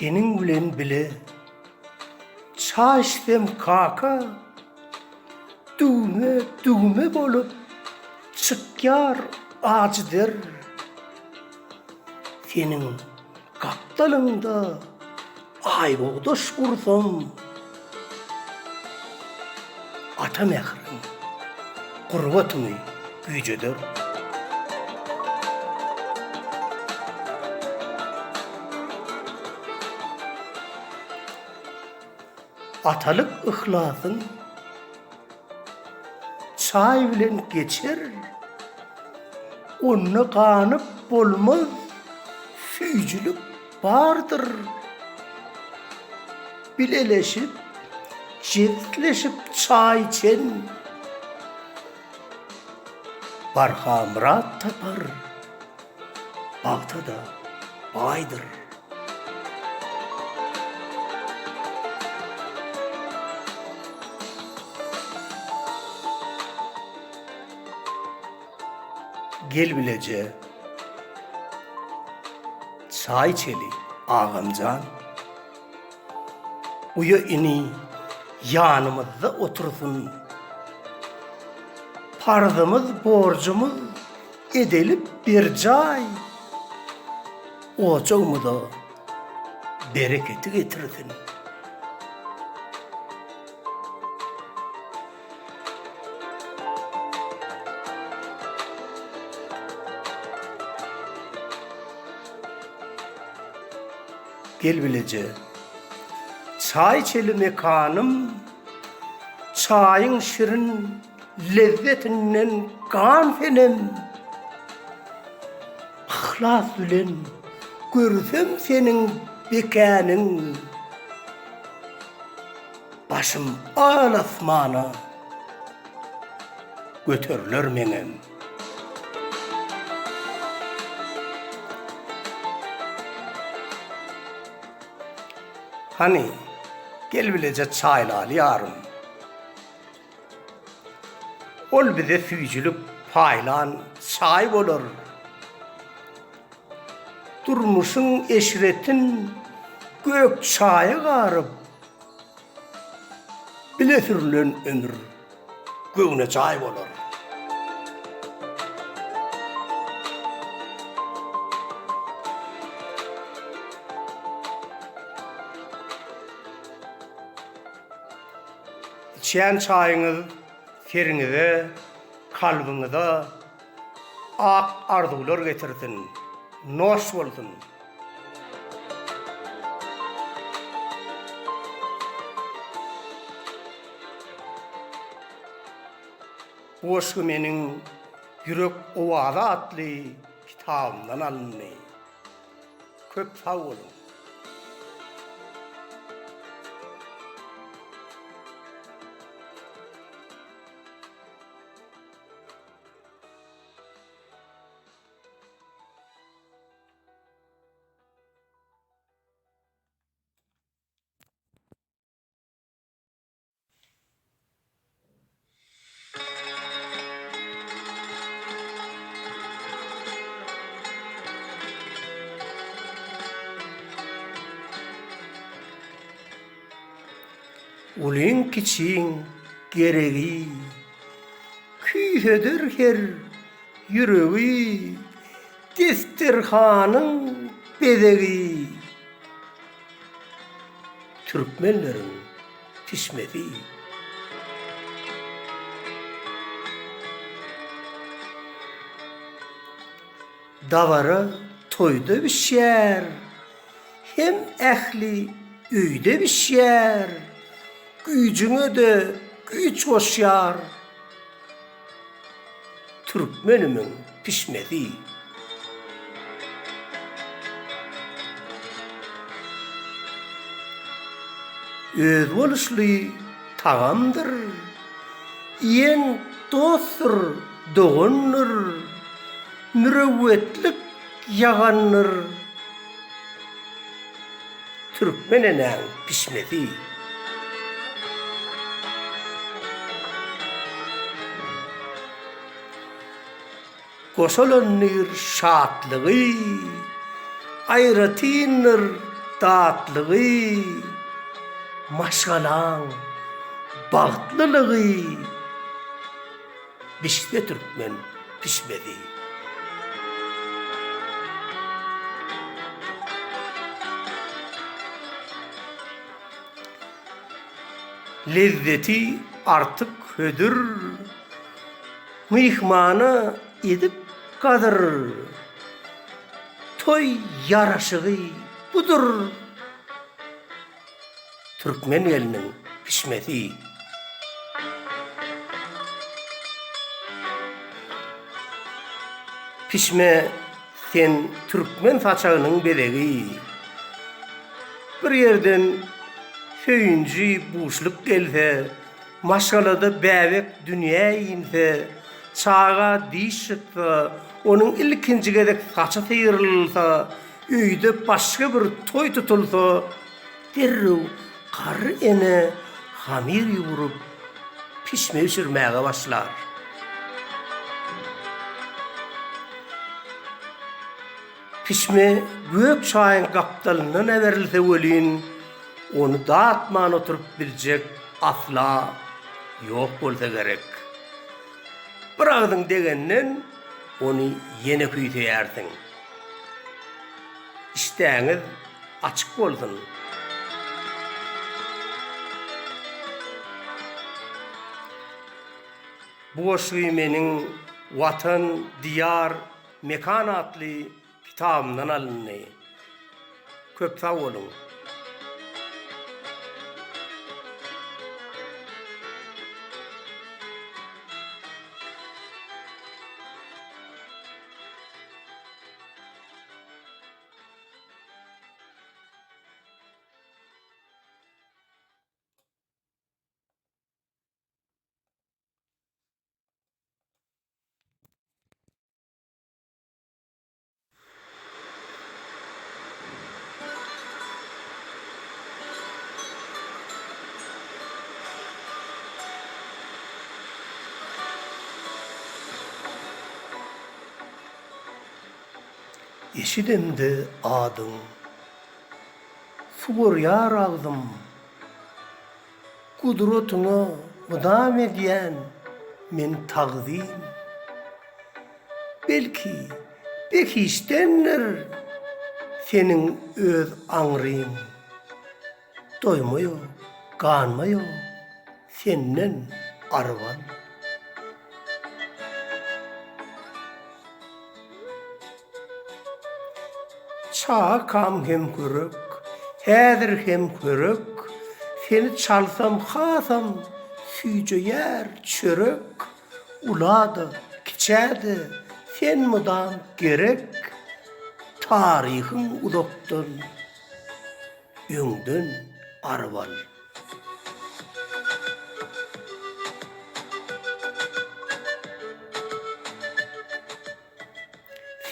Senin bilen bile çay içsem kaka düğme düğme bolup çıkyar ağacıdır. Senin kaptalında ay boğduş kursam ata mehrin kurbatını gücedir. Atalık ihlasın çay bilen geçer Onunla kanıp bolmaz Füycülük vardır. Bileleşip Cevtleşip çay içen Barhamrat tapar. Bagda da baydır Gel bilece Çay çeli ağamcan Uyu ini yanımızda otursun. Pardımız borcumuz edelip bir cay. Ocağımı da bereketi getirsin Gel bilece. Çay çeli mekanım, çayın şirin lezzetinden kan fenem. Ahlas bilen görsem senin bekanın. Başım al asmana götürülür menem. Hani gel bilece çaylalı yarım. Ol bize füycülük paylan çay olur. Durmuşun eşretin gök çayı garıp. Bile sürülen ömür göğüne çay olur. İçen çayınız serinize, kalbinize ak arzular getirsin. Noş olsun. Boşu menin Yürek Ovada adlı kitabımdan alındı. Köp sağ olun. Ulin kiçin gereği Kühedir her yüreği Destirhanın bedeği. Türkmenlerin pişmedi. Davara toyda bir şer Hem ehli üyde bir şer gücüne de güç hoşyar. Türkmenimin pişmedi. Öz oluşlu tağamdır. Yen dostur, doğunur. Mürevvetlik yağanır. Türkmenenen pişmedi. Koşulunur şatlığı, ayratinir Datlığı, maşgalan, bağıtlılığı, Bişte Türkmen pişmedi. Lezzeti artık hödür, mihmanı edip kadır. Toy yaraşığı budur. Türkmen elinin pişmedi. Pişme sen Türkmen saçağının bedegi. Bir yerden söyüncü buşluk gelse, maşgalada bäbek dünya inse, çağa diş çıksa, onun ilkinci gedek saçı sıyırılsa, üyde başka bir toy tutulsa, derru kar ene hamir yuvurup pişme sürmeye başlar. Pişme gök çayın kaptalından everilse ölün, onu dağıtman oturup bilecek asla yok bolsa gerek. Bırakdın degenden onu yene küyteyersin. İsteğiniz açık bolsun. Bu menin Vatan, Diyar, Mekan adlı kitabımdan alındı. Köp sağ olun. Eşidimdi adın, Sugur yar ağzım, Kudrotunu mudam ediyen men taqdim. Belki, belki istenler senin öz anrın. Doymuyor, kanmıyor, senden arvan. Çağa kam hem körük, häzir hem körük, seni çalsam hasam, süyce yer çörük, uladı, kiçädi, sen mudam gerek, tarihin uzaktan, öňden arval.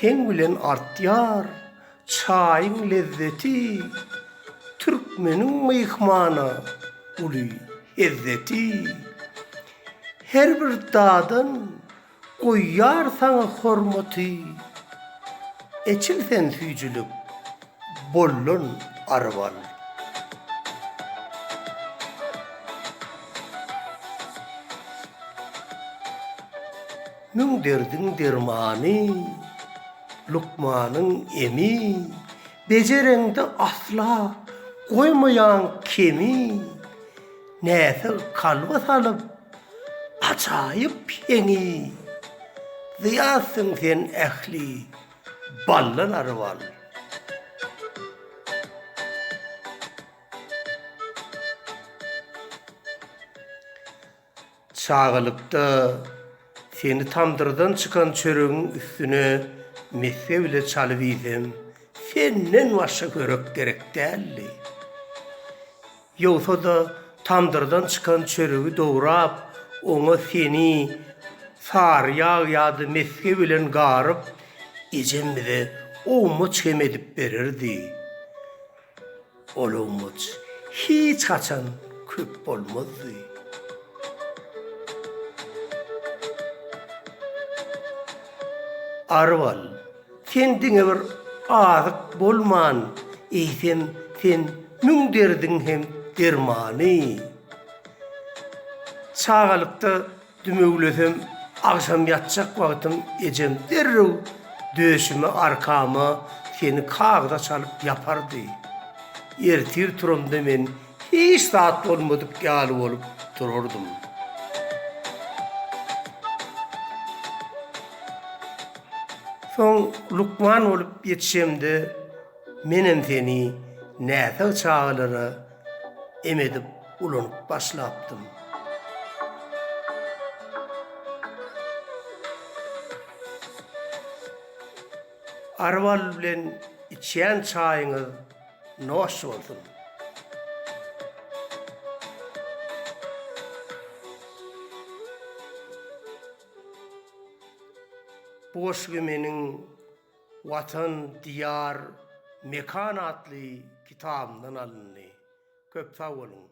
Sen bilen artyar, çayın lezzeti, Türkmenin mıyhmana, ulu ezzeti. Her bir dadan koyar sana hormati, Eçil sen süycülük, bollun arval. Nün derdin dermani, Lukmanın emi, becerende asla koymayan kemi, nese kalba salıp, acayip yeni, ziyasın sen ehli, ballan arval. Çağılıkta seni tamdırdan çıkan çörüğün üstüne messe bile çalıvizim. Senden başka görek gerek değerli. Yoksa da tamdırdan çıkan çörüğü doğrap, ona seni sar yağ yadı meske bilen garıp, icemde o umut edip verirdi. Ol umut hiç kaçan köp olmazdı. Arval, kendine bir azık bolman, eýsem sen müň derdin hem dermany. Çağalıkta dümüglesem akşam yatacak wagtym ejem derrew döşüme arkama seni kağıda çalıp yapardy. Ertir turamda men hiç saat olmadık gali olup dururdum. Soň Lukman olup yetişemde menen seni näse çağlara emedip ulanyp başlapdym. Arwal bilen içen çaýyňy noş boldum. Boşgy meniň Watan, diyar, mekan adlı kitabımdan alındı. Köp sağ olun.